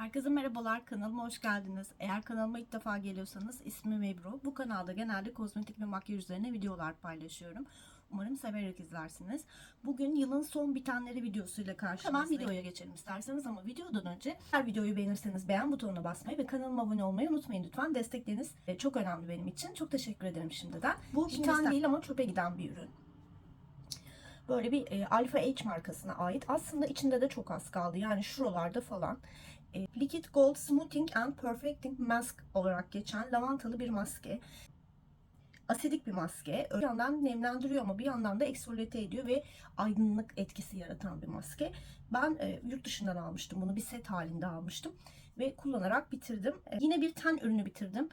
Herkese merhabalar, kanalıma hoş geldiniz. Eğer kanalıma ilk defa geliyorsanız ismim Ebru. Bu kanalda genelde kozmetik ve makyaj üzerine videolar paylaşıyorum. Umarım severek izlersiniz. Bugün yılın son bitenleri videosuyla karşınızdayım. Hemen videoya geçelim isterseniz ama videodan önce her videoyu beğenirseniz beğen butonuna basmayı ve kanalıma abone olmayı unutmayın lütfen. Destekleriniz e, çok önemli benim için. Çok teşekkür ederim şimdiden. Bu biten değil ama çöpe giden bir ürün. Böyle bir e, Alpha H markasına ait. Aslında içinde de çok az kaldı. Yani şuralarda falan. E, Liquid Gold Smoothing and Perfecting Mask olarak geçen lavantalı bir maske. Asidik bir maske. Bir yandan nemlendiriyor ama bir yandan da eksfoliyete ediyor ve aydınlık etkisi yaratan bir maske. Ben e, yurt dışından almıştım bunu. Bir set halinde almıştım. Ve kullanarak bitirdim. E, yine bir ten ürünü bitirdim.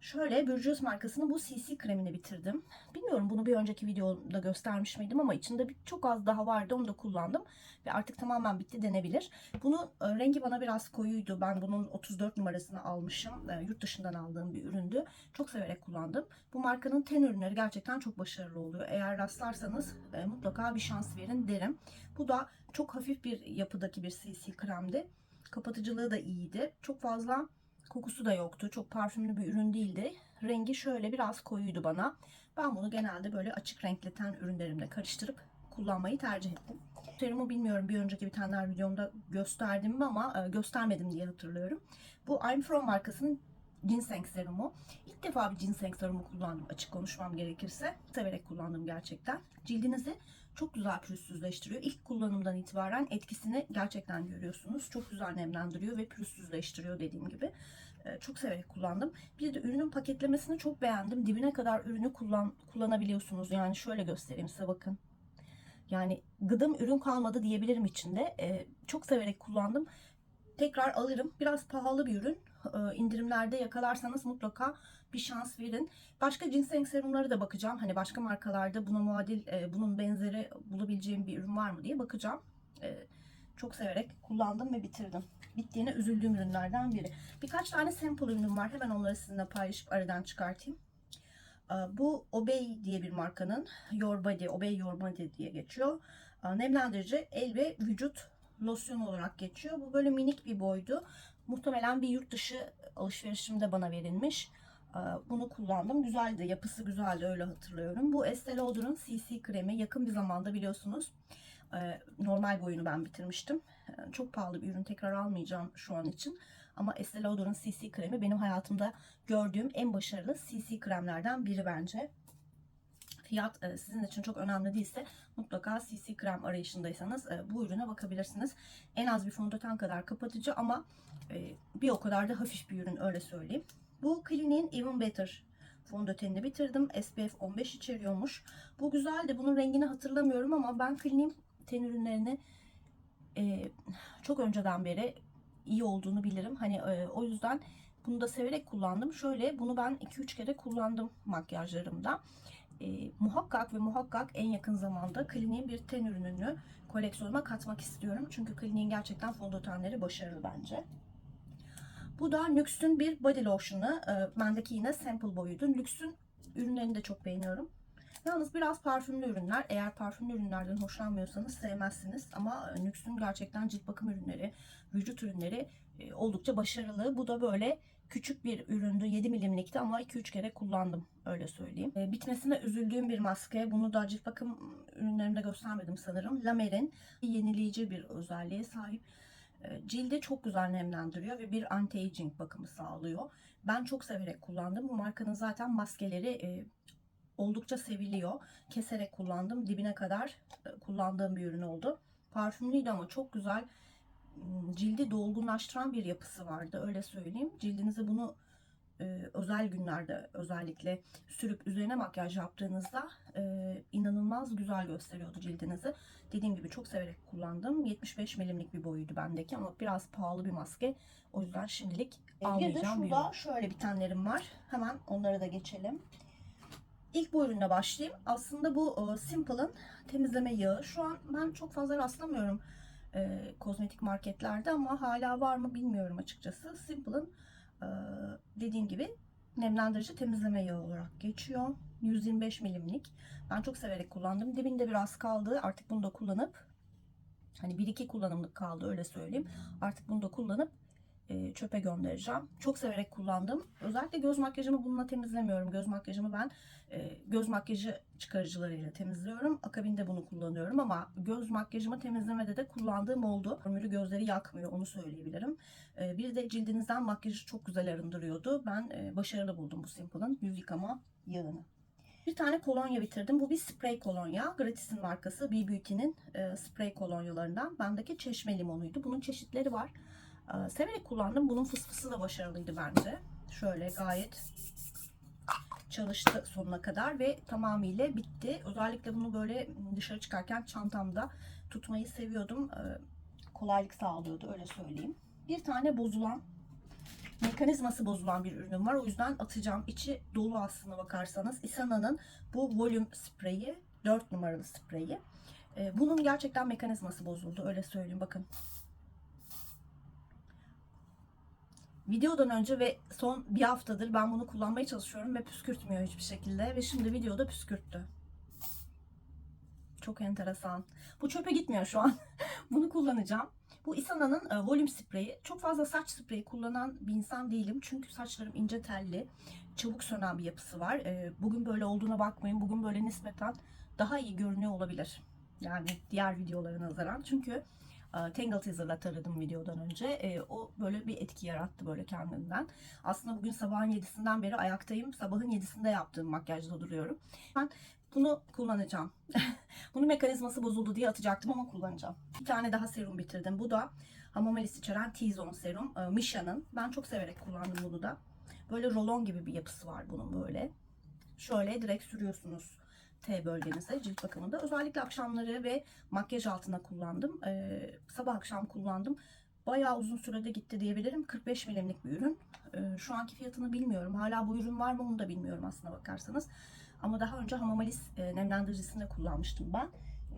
Şöyle Burjois markasının bu CC kremini bitirdim. Bilmiyorum bunu bir önceki videoda göstermiş miydim ama içinde bir, çok az daha vardı. Onu da kullandım. Ve artık tamamen bitti denebilir. Bunu e, rengi bana biraz koyuydu. Ben bunun 34 numarasını almışım. E, yurt dışından aldığım bir üründü. Çok severek kullandım. Bu markanın ten ürünleri gerçekten çok başarılı oluyor. Eğer rastlarsanız e, mutlaka bir şans verin derim. Bu da çok hafif bir yapıdaki bir CC kremdi. Kapatıcılığı da iyiydi. Çok fazla Kokusu da yoktu. Çok parfümlü bir ürün değildi. Rengi şöyle biraz koyuydu bana. Ben bunu genelde böyle açık renkli ten ürünlerimle karıştırıp kullanmayı tercih ettim. Serumu bilmiyorum bir önceki bir tane videomda gösterdim mi ama e, göstermedim diye hatırlıyorum. Bu I'm From markasının ginseng serumu. İlk defa bir ginseng serumu kullandım açık konuşmam gerekirse. Severek kullandım gerçekten. Cildinizi çok güzel pürüzsüzleştiriyor. İlk kullanımdan itibaren etkisini gerçekten görüyorsunuz. Çok güzel nemlendiriyor ve pürüzsüzleştiriyor dediğim gibi. Ee, çok severek kullandım. Bir de ürünün paketlemesini çok beğendim. Dibine kadar ürünü kullan kullanabiliyorsunuz. Yani şöyle göstereyim size bakın. Yani gıdım ürün kalmadı diyebilirim içinde. Ee, çok severek kullandım. Tekrar alırım. Biraz pahalı bir ürün. Ee, indirimlerde yakalarsanız mutlaka bir şans verin. Başka ginseng serumları da bakacağım. Hani başka markalarda buna muadil, e, bunun benzeri bulabileceğim bir ürün var mı diye bakacağım. E, çok severek kullandım ve bitirdim. Bittiğine üzüldüğüm ürünlerden biri. Birkaç tane sample ürünüm var. Hemen onları sizinle paylaşıp aradan çıkartayım. E, bu Obey diye bir markanın Your Body, Obey Your Body diye geçiyor. E, nemlendirici el ve vücut losyon olarak geçiyor. Bu böyle minik bir boydu. Muhtemelen bir yurt dışı alışverişimde bana verilmiş. Ee, Bunu kullandım. Güzeldi. Yapısı güzeldi. Öyle hatırlıyorum. Bu Estee Lauder'ın CC kremi. Yakın bir zamanda biliyorsunuz. e, Normal boyunu ben bitirmiştim. E, Çok pahalı bir ürün. Tekrar almayacağım şu an için. Ama Estee Lauder'ın CC kremi benim hayatımda gördüğüm en başarılı CC kremlerden biri bence. Fiyat e, sizin için çok önemli değilse mutlaka CC krem arayışındaysanız e, bu ürüne bakabilirsiniz. En az bir fondöten kadar kapatıcı ama e, bir o kadar da hafif bir ürün öyle söyleyeyim. Bu Clinique'in Even Better fondötenini bitirdim. SPF 15 içeriyormuş. Bu güzeldi. Bunun rengini hatırlamıyorum ama ben Clinique ten ürünlerini çok önceden beri iyi olduğunu bilirim. Hani o yüzden bunu da severek kullandım. Şöyle bunu ben 2-3 kere kullandım makyajlarımda. E, muhakkak ve muhakkak en yakın zamanda Clinique'in bir ten ürününü koleksiyonuma katmak istiyorum. Çünkü Clinique'in gerçekten fondötenleri başarılı bence. Bu da Nux'ün bir body lotion'ı. E, bendeki yine sample boyuydu. Nux'ün ürünlerini de çok beğeniyorum. Yalnız biraz parfümlü ürünler. Eğer parfümlü ürünlerden hoşlanmıyorsanız sevmezsiniz. Ama e, Nux'ün gerçekten cilt bakım ürünleri, vücut ürünleri e, oldukça başarılı. Bu da böyle küçük bir üründü. 7 milimlikti ama 2-3 kere kullandım. Öyle söyleyeyim. E, bitmesine üzüldüğüm bir maske. Bunu da cilt bakım ürünlerimde göstermedim sanırım. La Mer'in yenileyici bir özelliğe sahip. E, Cildi çok güzel nemlendiriyor ve bir anti-aging bakımı sağlıyor. Ben çok severek kullandım. Bu markanın zaten maskeleri e, oldukça seviliyor. Keserek kullandım. Dibine kadar e, kullandığım bir ürün oldu. Parfümlüydü ama çok güzel cildi dolgunlaştıran bir yapısı vardı. Öyle söyleyeyim. Cildinize bunu e, özel günlerde özellikle sürüp üzerine makyaj yaptığınızda e, inanılmaz güzel gösteriyordu cildinizi. Dediğim gibi çok severek kullandım. 75 milimlik bir boyuydu bendeki ama biraz pahalı bir maske. O yüzden şimdilik almayacağım. Bir de şurada şöyle bitenlerim var. Hemen onlara da geçelim. İlk bu ürünle başlayayım. Aslında bu e, Simple'ın temizleme yağı. Şu an ben çok fazla rastlamıyorum e, kozmetik marketlerde ama hala var mı bilmiyorum açıkçası. Simple'ın e, dediğim gibi nemlendirici temizleme yağı olarak geçiyor. 125 milimlik. Ben çok severek kullandım. Dibinde biraz kaldı. Artık bunu da kullanıp hani bir iki kullanımlık kaldı öyle söyleyeyim. Artık bunu da kullanıp e, çöpe göndereceğim. Çok severek kullandım. Özellikle göz makyajımı bununla temizlemiyorum. Göz makyajımı ben e, göz makyajı çıkarıcılarıyla temizliyorum. Akabinde bunu kullanıyorum ama göz makyajımı temizlemede de kullandığım oldu. Formülü gözleri yakmıyor onu söyleyebilirim. E, bir de cildinizden makyajı çok güzel arındırıyordu. Ben başarılı buldum bu Simple'ın yüz yıkama yağını. Bir tane kolonya bitirdim. Bu bir sprey kolonya. Gratis'in markası B Beauty'nin e, sprey kolonyalarından. Bendeki çeşme limonuydu. Bunun çeşitleri var. E, severek kullandım. Bunun fısfısı da başarılıydı bence. Şöyle gayet çalıştı sonuna kadar ve tamamıyla bitti. Özellikle bunu böyle dışarı çıkarken çantamda tutmayı seviyordum. E, kolaylık sağlıyordu öyle söyleyeyim. Bir tane bozulan mekanizması bozulan bir ürünüm var. O yüzden atacağım. İçi dolu aslına bakarsanız. Isana'nın bu volüm spreyi 4 numaralı spreyi. Ee, bunun gerçekten mekanizması bozuldu. Öyle söyleyeyim. Bakın. Videodan önce ve son bir haftadır ben bunu kullanmaya çalışıyorum ve püskürtmüyor hiçbir şekilde. Ve şimdi videoda püskürttü. Çok enteresan. Bu çöpe gitmiyor şu an. bunu kullanacağım. Bu Isana'nın e, volüm spreyi. Çok fazla saç spreyi kullanan bir insan değilim. Çünkü saçlarım ince telli. Çabuk sönen bir yapısı var. E, bugün böyle olduğuna bakmayın. Bugün böyle nispeten daha iyi görünüyor olabilir. Yani diğer videolara nazaran. Çünkü Tangle Teaser'la taradım videodan önce. E, o böyle bir etki yarattı böyle kendinden. Aslında bugün sabahın 7'sinden beri ayaktayım. Sabahın 7'sinde yaptığım makyajda duruyorum. Ben bunu kullanacağım. Bunu mekanizması bozuldu diye atacaktım ama kullanacağım. Bir tane daha serum bitirdim. Bu da Hamamelis içeren T-Zone serum. Ee, Misha'nın. Ben çok severek kullandım bunu da. Böyle rolon gibi bir yapısı var bunun böyle. Şöyle direkt sürüyorsunuz T bölgenize cilt bakımında. Özellikle akşamları ve makyaj altına kullandım. Ee, sabah akşam kullandım. Bayağı uzun sürede gitti diyebilirim. 45 milimlik bir ürün. Ee, şu anki fiyatını bilmiyorum. Hala bu ürün var mı onu da bilmiyorum aslına bakarsanız. Ama daha önce Hamamelis e, nemlendiricisini de kullanmıştım ben.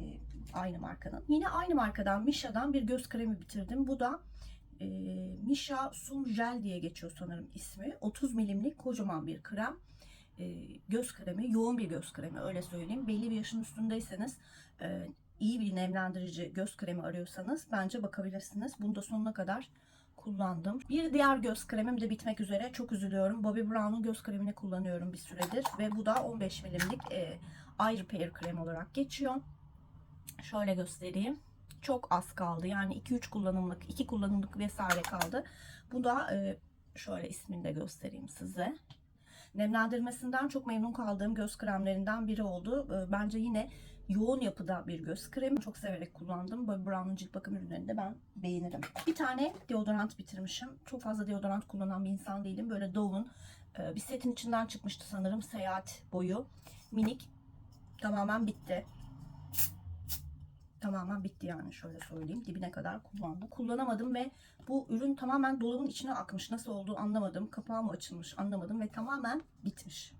E, aynı markanın. Yine aynı markadan Misha'dan bir göz kremi bitirdim. Bu da e, Misha Sun Gel diye geçiyor sanırım ismi. 30 milimlik kocaman bir krem. E, göz kremi, yoğun bir göz kremi öyle söyleyeyim. Belli bir yaşın üstündeyseniz e, iyi bir nemlendirici göz kremi arıyorsanız bence bakabilirsiniz. Bunu da sonuna kadar kullandım. Bir diğer göz kremim de bitmek üzere. Çok üzülüyorum. Bobbi Brown'un göz kremini kullanıyorum bir süredir. Ve bu da 15 milimlik e, Eye Repair krem olarak geçiyor. Şöyle göstereyim. Çok az kaldı. Yani 2-3 kullanımlık, 2 kullanımlık vesaire kaldı. Bu da e, şöyle ismini de göstereyim size. Nemlendirmesinden çok memnun kaldığım göz kremlerinden biri oldu. E, bence yine yoğun yapıda bir göz kremi. Çok severek kullandım. Bobbi Brown'un cilt bakım ürünlerini de ben beğenirim. Bir tane deodorant bitirmişim. Çok fazla deodorant kullanan bir insan değilim. Böyle Dove'un e, bir setin içinden çıkmıştı sanırım seyahat boyu. Minik. Tamamen bitti. Tamamen bitti yani şöyle söyleyeyim. Dibine kadar kullandım. Kullanamadım ve bu ürün tamamen dolabın içine akmış. Nasıl olduğu anlamadım. Kapağı mı açılmış anlamadım ve tamamen bitmiş.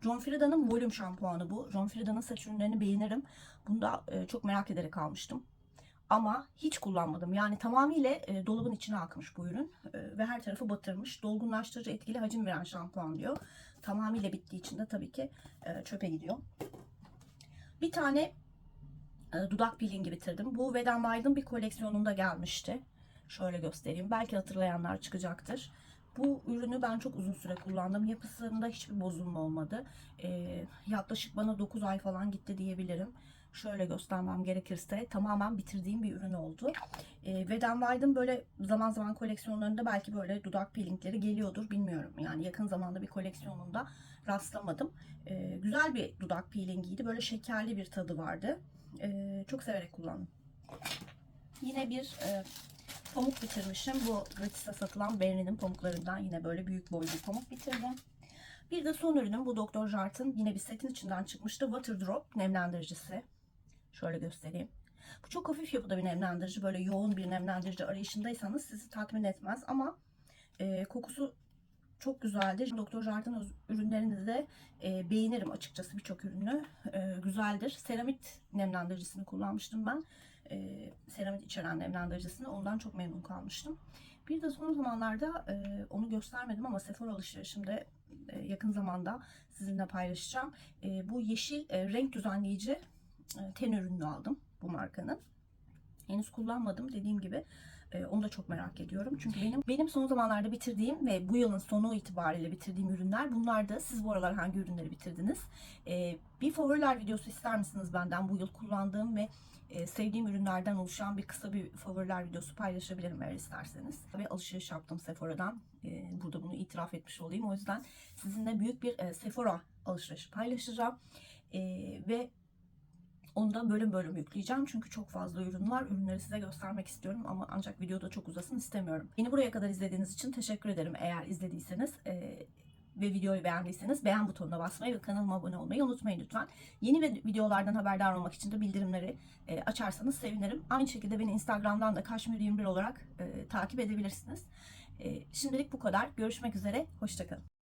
John Frieda'nın volüm şampuanı bu. John Frieda'nın saç ürünlerini beğenirim. Bunu da e, çok merak ederek almıştım. Ama hiç kullanmadım. Yani tamamıyla e, dolabın içine akmış bu ürün. E, ve her tarafı batırmış. Dolgunlaştırıcı etkili hacim veren şampuan diyor. Tamamıyla bittiği için de tabii ki e, çöpe gidiyor. Bir tane e, dudak peelingi bitirdim. Bu Wet n Wild'ın bir koleksiyonunda gelmişti. Şöyle göstereyim. Belki hatırlayanlar çıkacaktır. Bu ürünü ben çok uzun süre kullandım. Yapısında hiçbir bozulma olmadı. Ee, yaklaşık bana 9 ay falan gitti diyebilirim. Şöyle göstermem gerekirse tamamen bitirdiğim bir ürün oldu. Ee, Wet n Wild'ın böyle zaman zaman koleksiyonlarında belki böyle dudak peelingleri geliyordur bilmiyorum. Yani yakın zamanda bir koleksiyonunda rastlamadım. Ee, güzel bir dudak peelingiydi. Böyle şekerli bir tadı vardı. Ee, çok severek kullandım. Yine bir e, pamuk bitirmişim. Bu gratis'te satılan Berlin'in pamuklarından yine böyle büyük boylu bir pamuk bitirdim. Bir de son ürünüm bu Dr. Jart'ın yine bir setin içinden çıkmıştı. Water Drop nemlendiricisi. Şöyle göstereyim. Bu çok hafif yapıda bir nemlendirici. Böyle yoğun bir nemlendirici arayışındaysanız sizi tatmin etmez ama e, kokusu çok güzeldir. Dr. Jart'ın ürünlerini de e, beğenirim açıkçası birçok ürünü. E, güzeldir. Seramit nemlendiricisini kullanmıştım ben e, seramik içeren nemlendiricisini ondan çok memnun kalmıştım. Bir de son zamanlarda e, onu göstermedim ama Sephora alışverişimde e, yakın zamanda sizinle paylaşacağım. E, bu yeşil e, renk düzenleyici e, ten ürününü aldım bu markanın. Henüz kullanmadım dediğim gibi. E, onu da çok merak ediyorum. Çünkü benim benim son zamanlarda bitirdiğim ve bu yılın sonu itibariyle bitirdiğim ürünler bunlardı. Siz bu aralar hangi ürünleri bitirdiniz? E, bir favoriler videosu ister misiniz benden? Bu yıl kullandığım ve e, sevdiğim ürünlerden oluşan bir kısa bir favoriler videosu paylaşabilirim eğer isterseniz. Ve alışveriş yaptım Sephora'dan. E, burada bunu itiraf etmiş olayım. O yüzden sizinle büyük bir e, Sephora alışverişi paylaşacağım. E, ve onu da bölüm bölüm yükleyeceğim. Çünkü çok fazla ürün var. Ürünleri size göstermek istiyorum ama ancak videoda çok uzasın istemiyorum. Beni buraya kadar izlediğiniz için teşekkür ederim. Eğer izlediyseniz e, ve videoyu beğendiyseniz beğen butonuna basmayı ve kanalıma abone olmayı unutmayın lütfen. Yeni videolardan haberdar olmak için de bildirimleri e, açarsanız sevinirim. Aynı şekilde beni Instagram'dan da Kaşmir21 olarak e, takip edebilirsiniz. E, şimdilik bu kadar. Görüşmek üzere. Hoşçakalın.